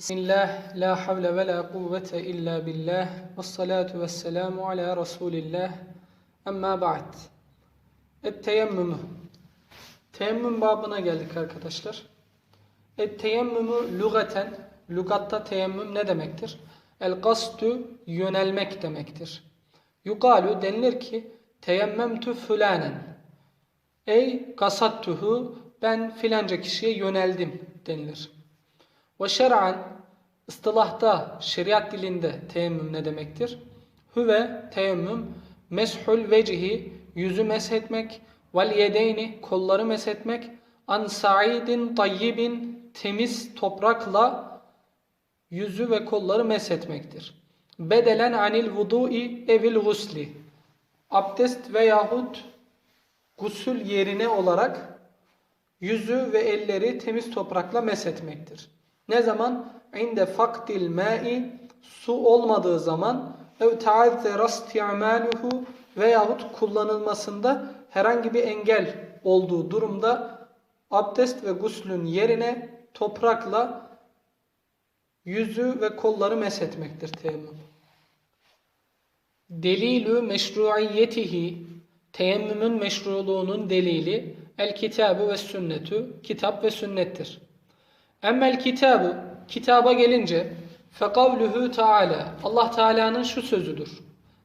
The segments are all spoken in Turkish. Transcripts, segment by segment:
Bismillah, la havle ve la kuvvete illa billah, ve salatu ve selamu ala Resulillah, amma ba'd. Et teyemmümü. Teyemmüm babına geldik arkadaşlar. Et teyemmümü lugaten, lugatta teyemmüm ne demektir? El kastu yönelmek demektir. Yukalu denilir ki teyemmemtü fülanen. Ey kasattuhu ben filanca kişiye yöneldim denilir. Ve şer'an ıstılahta şeriat dilinde teyemmüm ne demektir? Hüve teyemmüm meshul vecihi yüzü meshetmek vel yedeyni kolları meshetmek an sa'idin tayyibin temiz toprakla yüzü ve kolları meshetmektir. Bedelen anil vudu'i evil gusli abdest veyahut gusül yerine olarak yüzü ve elleri temiz toprakla meshetmektir. Ne zaman? İnde faktil ma'i su olmadığı zaman ev taazzera isti'maluhu veyahut kullanılmasında herhangi bir engel olduğu durumda abdest ve guslün yerine toprakla yüzü ve kolları meshetmektir teyemmüm. Delilü meşruiyetihi teyemmümün meşruluğunun delili el kitabı ve sünnetü kitap ve sünnettir. Emmel kitabı kitaba gelince fekavluhu taala. Allah Teala'nın şu sözüdür.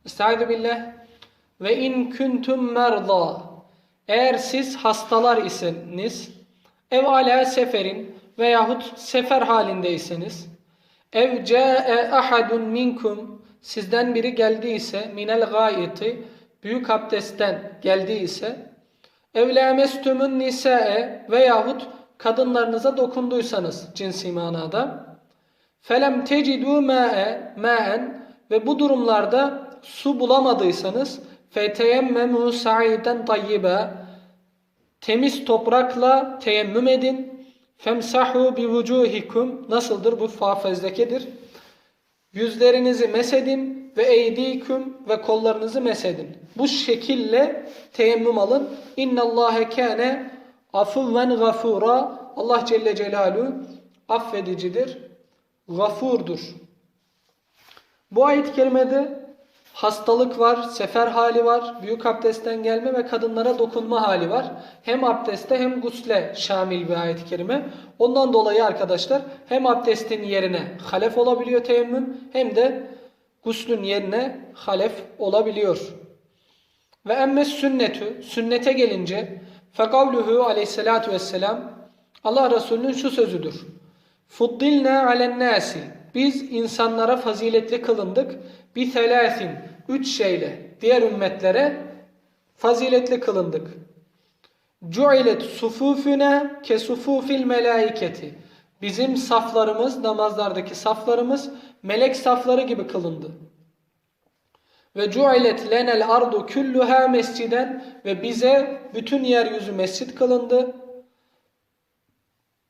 Estaizu billah. Ve in kuntum merda. Eğer siz hastalar iseniz ev ala seferin veyahut sefer halindeyseniz ev ca'e ahadun minkum. Sizden biri geldiyse minel gayeti. Büyük abdestten geldiyse ev lamestumun nisae veyahut kadınlarınıza dokunduysanız cinsi manada felem tecidu ma'e ma'en ve bu durumlarda su bulamadıysanız feteyemmemu sa'iden tayyiba temiz toprakla teyemmüm edin. Femsahu bi vucuhikum nasıldır? Bu fa fezlekedir yüzlerinizi mesedin ve eydiküm ve kollarınızı mesedin. Bu şekille teyemmüm alın. İnnallâhe kâne afuven gafura Allah Celle Celaluhu affedicidir, gafurdur. Bu ayet-i kerimede hastalık var, sefer hali var, büyük abdestten gelme ve kadınlara dokunma hali var. Hem abdeste hem gusle şamil bir ayet-i kerime. Ondan dolayı arkadaşlar hem abdestin yerine halef olabiliyor teyemmüm hem de guslün yerine halef olabiliyor. Ve emmes sünnetü, sünnete gelince Fekavluhu aleyhissalatu vesselam Allah Resulü'nün şu sözüdür. Fuddilna alen nasi. Biz insanlara faziletli kılındık. Bi thelâthin. Üç şeyle. Diğer ümmetlere faziletli kılındık. Cu'ilet sufufuna ke sufufil melaiketi. Bizim saflarımız, namazlardaki saflarımız melek safları gibi kılındı. Ve cu'ilet lenel ardu kulluha mesciden ve bize bütün yeryüzü mescit kılındı.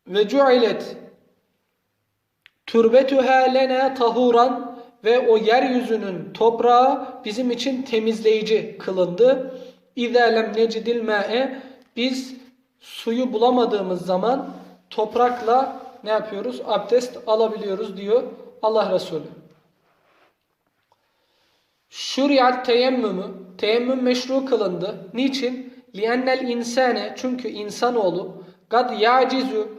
Ve cu'ilet turbetuha lena tahuran ve o yeryüzünün toprağı bizim için temizleyici kılındı. İza lem necidil ma'e biz suyu bulamadığımız zaman toprakla ne yapıyoruz? Abdest alabiliyoruz diyor Allah Resulü. Şuriat teyemmümü, teyemmüm meşru kılındı. Niçin? Liennel insane, çünkü insanoğlu gad yacizu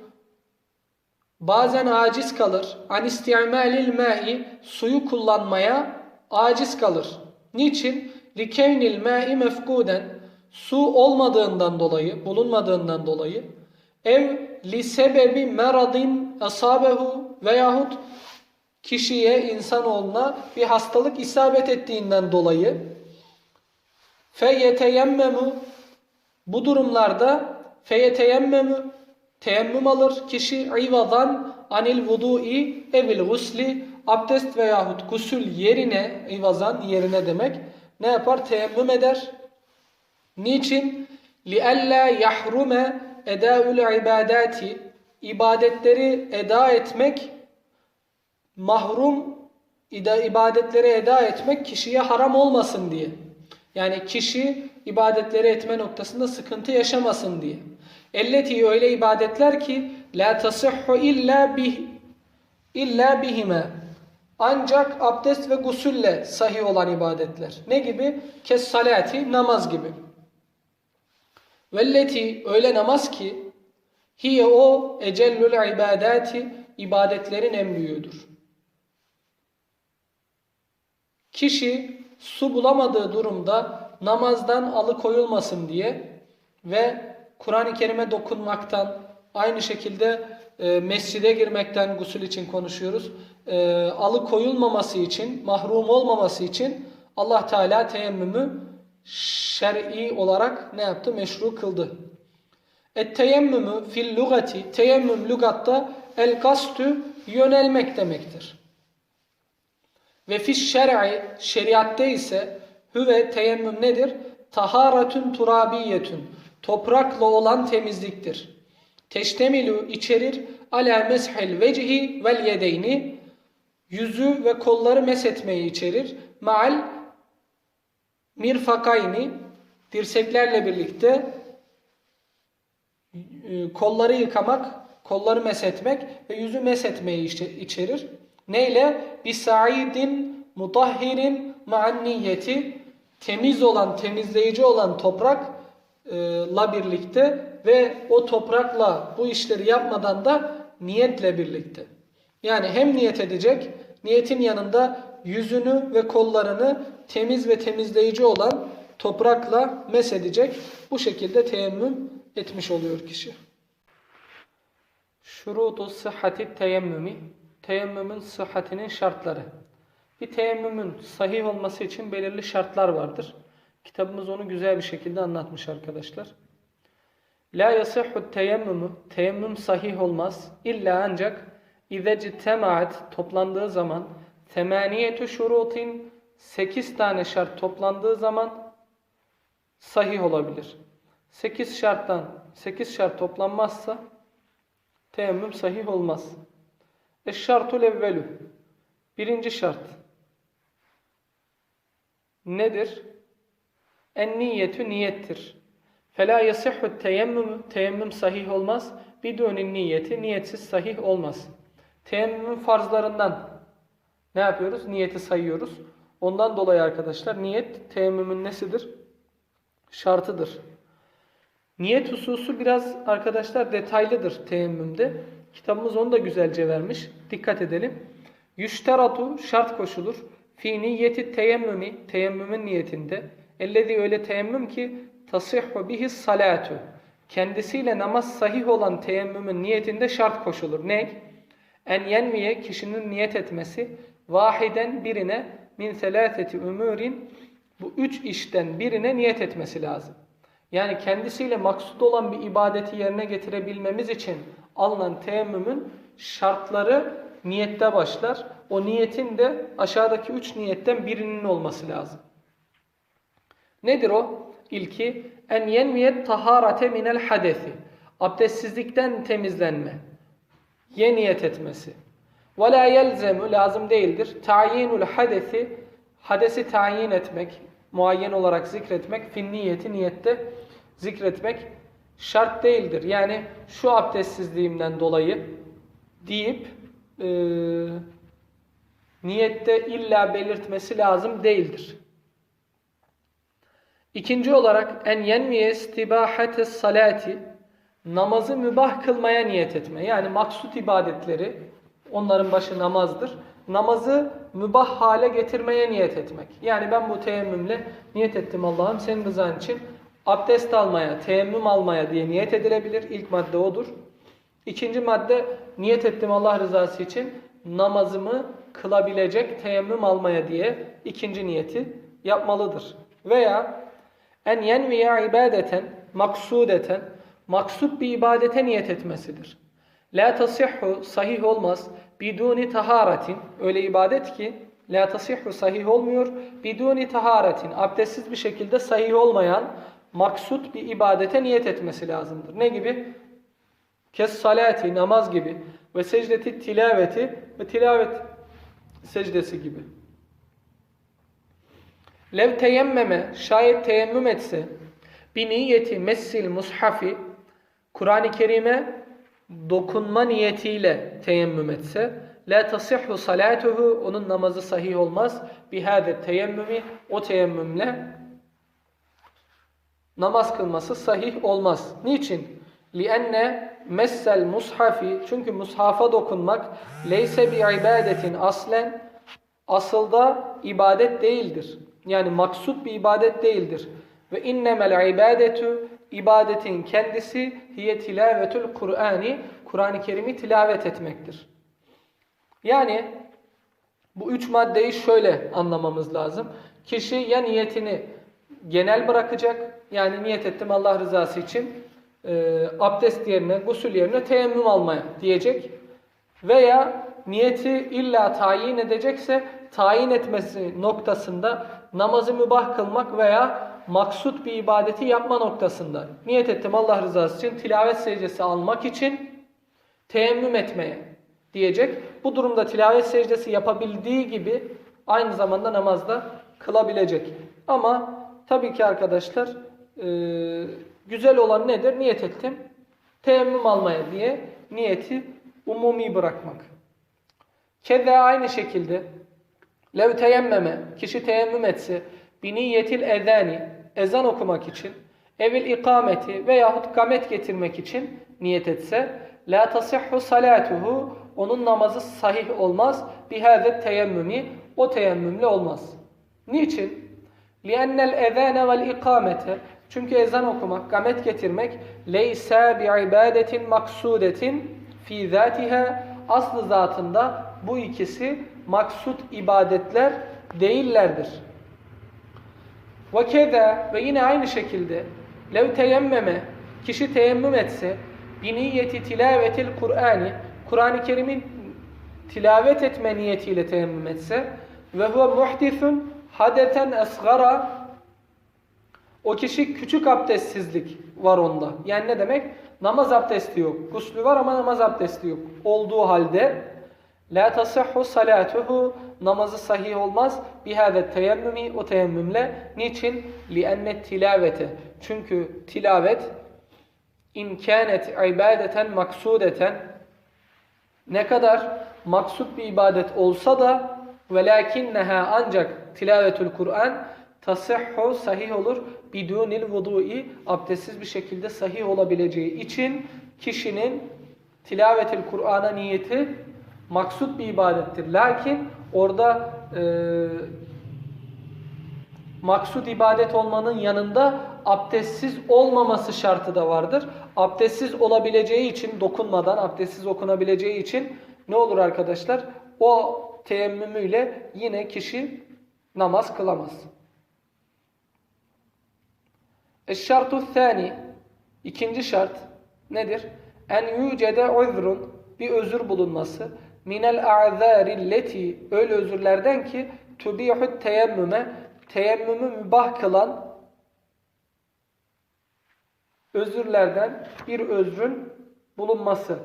bazen aciz kalır. An isti'malil ma'i suyu kullanmaya aciz kalır. Niçin? Likevnil ma'i mefkuden su olmadığından dolayı, bulunmadığından dolayı ev li sebebi meradin asabehu veyahut kişiye, insanoğluna bir hastalık isabet ettiğinden dolayı feyeteyemmemu bu durumlarda feyeteyemmemu teyemmüm alır kişi ivadan anil vudu'i evil gusli abdest veyahut gusül yerine ivazan yerine demek ne yapar? Teyemmüm eder. Niçin? لِأَلَّا يَحْرُمَ اَدَاءُ الْعِبَادَاتِ ibadetleri eda etmek mahrum ibadetleri eda etmek kişiye haram olmasın diye. Yani kişi ibadetleri etme noktasında sıkıntı yaşamasın diye. Elleti öyle ibadetler ki la tasihhu illa bih illa bihime. Ancak abdest ve gusülle sahih olan ibadetler. Ne gibi? Kes salati namaz gibi. Velleti öyle namaz ki hiye o ecellül ibadati ibadetlerin en büyüğüdür. Kişi su bulamadığı durumda namazdan alıkoyulmasın diye ve Kur'an-ı Kerim'e dokunmaktan, aynı şekilde e, mescide girmekten gusül için konuşuyoruz. E, alıkoyulmaması için, mahrum olmaması için Allah Teala teyemmümü şer'i olarak ne yaptı? Meşru kıldı. Et teyemmümü fil lugati, teyemmüm lugatta el kastü yönelmek demektir. Ve fiş şer'i şeriatte ise hüve teyemmüm nedir? Taharatun turabiyetun toprakla olan temizliktir. Teştemilu içerir ala meshel vecihi vel yedeyni yüzü ve kolları mesetmeyi içerir. Maal mirfakayni dirseklerle birlikte e, kolları yıkamak, kolları mesetmek ve yüzü mesetmeyi içerir. Neyle? Bisaidin mutahhirin ma'an niyeti temiz olan, temizleyici olan toprakla birlikte ve o toprakla bu işleri yapmadan da niyetle birlikte. Yani hem niyet edecek, niyetin yanında yüzünü ve kollarını temiz ve temizleyici olan toprakla mesedecek. Bu şekilde teyemmüm etmiş oluyor kişi. Şurutu sıhhati teyemmümi Teyemmümün sıhhatinin şartları. Bir teyemmümün sahih olması için belirli şartlar vardır. Kitabımız onu güzel bir şekilde anlatmış arkadaşlar. La yasihhu teyemmümü Teyemmüm sahih olmaz. İlla ancak İzeci temaat toplandığı zaman temaniyetü şurutin 8 tane şart toplandığı zaman sahih olabilir. 8 şarttan 8 şart toplanmazsa teyemmüm sahih olmaz. Eşşartul evvelü birinci şart nedir? En niyetü niyettir. Fela yasihhu teyemmüm teyemmüm sahih olmaz. Bidûnin niyeti niyetsiz sahih olmaz. Teyemmümün farzlarından ne yapıyoruz? Niyeti sayıyoruz. Ondan dolayı arkadaşlar niyet teyemmümün nesidir? Şartıdır. Niyet hususu biraz arkadaşlar detaylıdır teyemmümde. Kitabımız onu da güzelce vermiş. Dikkat edelim. Yüşteratu şart koşulur. Fi niyeti teyemmümi teyemmümün niyetinde. Ellezi öyle teyemmüm ki tasihhu bihi salatu. Kendisiyle namaz sahih olan teyemmümün niyetinde şart koşulur. Ne? En yenviye kişinin niyet etmesi vahiden birine min selâseti umurin bu üç işten birine niyet etmesi lazım. Yani kendisiyle maksud olan bir ibadeti yerine getirebilmemiz için alınan teyemmümün şartları niyette başlar. O niyetin de aşağıdaki üç niyetten birinin olması lazım. Nedir o? İlki en yenviyet taharate minel hadesi. Abdestsizlikten temizlenme. Ye niyet etmesi. Ve la yelzemu lazım değildir. Tayinul hadesi hadesi tayin etmek, muayyen olarak zikretmek, fin niyeti niyette zikretmek şart değildir. Yani şu abdestsizliğimden dolayı deyip e, niyette illa belirtmesi lazım değildir. İkinci olarak en yenmiye istibahate salati namazı mübah kılmaya niyet etme. Yani maksut ibadetleri onların başı namazdır. Namazı mübah hale getirmeye niyet etmek. Yani ben bu teyemmümle niyet ettim Allah'ım senin rızan için abdest almaya, teyemmüm almaya diye niyet edilebilir. İlk madde odur. İkinci madde niyet ettim Allah rızası için namazımı kılabilecek teyemmüm almaya diye ikinci niyeti yapmalıdır. Veya en yenviye ibadeten maksudeten maksut bir ibadete niyet etmesidir. La tasihhu sahih olmaz biduni taharatin öyle ibadet ki la tasihhu sahih olmuyor biduni taharatin abdestsiz bir şekilde sahih olmayan maksut bir ibadete niyet etmesi lazımdır. Ne gibi? Kes salati, namaz gibi ve secdeti tilaveti ve tilavet secdesi gibi. Lev teyemmeme, şayet teyemmüm etse, bir niyeti messil mushafi, Kur'an-ı Kerim'e dokunma niyetiyle teyemmüm etse, la tasihhu salatuhu onun namazı sahih olmaz. Bihâde teyemmümi o teyemmümle namaz kılması sahih olmaz. Niçin? لِأَنَّ messel mushafi çünkü mushafa dokunmak leyse bi ibadetin aslen asılda ibadet değildir. Yani maksut bir ibadet değildir. Ve innemel ibadetu ibadetin kendisi hiye tilavetül Kur'ani Kur'an-ı Kerim'i tilavet etmektir. Yani bu üç maddeyi şöyle anlamamız lazım. Kişi ya niyetini genel bırakacak yani niyet ettim Allah rızası için e, abdest yerine, gusül yerine teyemmüm almaya diyecek. Veya niyeti illa tayin edecekse tayin etmesi noktasında namazı mübah kılmak veya maksut bir ibadeti yapma noktasında niyet ettim Allah rızası için tilavet secdesi almak için teyemmüm etmeye diyecek. Bu durumda tilavet secdesi yapabildiği gibi aynı zamanda namazda kılabilecek. Ama tabii ki arkadaşlar e, güzel olan nedir? Niyet ettim. Teyemmüm almaya diye niyeti umumi bırakmak. Keza aynı şekilde lev teyemmeme kişi teyemmüm etse biniyetil ezani ezan okumak için evil ikameti veyahut kamet getirmek için niyet etse la tasihhu salatuhu onun namazı sahih olmaz bihâzet teyemmümi o teyemmümle olmaz. Niçin? لِأَنَّ الْاَذَانَ وَالْاِقَامَةَ Çünkü ezan okumak, gamet getirmek لَيْسَا بِعِبَادَةٍ مَقْسُودَةٍ fi zatiha aslı zatında bu ikisi maksut ibadetler değillerdir. Ve keza ve yine aynı şekilde lev teyemmeme kişi teyemmüm etse biniyeti tilavetil Kur'ani Kur'an-ı Kerim'in tilavet etme niyetiyle teyemmüm etse ve huve muhdisun hadeten esgara o kişi küçük abdestsizlik var onda. Yani ne demek? Namaz abdesti yok. Guslü var ama namaz abdesti yok. Olduğu halde la tasihhu salatuhu namazı sahih olmaz. Bihâde teyemmümi o teyemmümle. Niçin? Lienne tilavete. Çünkü tilavet in kânet ibadeten maksudeten ne kadar maksut bir ibadet olsa da velakinneha ancak tilavetül Kur'an tasihhu sahih olur bidunil vudu'i abdestsiz bir şekilde sahih olabileceği için kişinin tilavetil Kur'an'a niyeti maksut bir ibadettir. Lakin orada e, maksut ibadet olmanın yanında abdestsiz olmaması şartı da vardır. Abdestsiz olabileceği için dokunmadan abdestsiz okunabileceği için ne olur arkadaşlar? O teyemmümüyle yine kişi namaz kılamaz. Eşşartu thani ikinci şart nedir? En yücede uzrun bir özür bulunması minel a'zarilleti öyle özürlerden ki tubihut teyemmüme teyemmümü mübah kılan özürlerden bir özrün bulunması.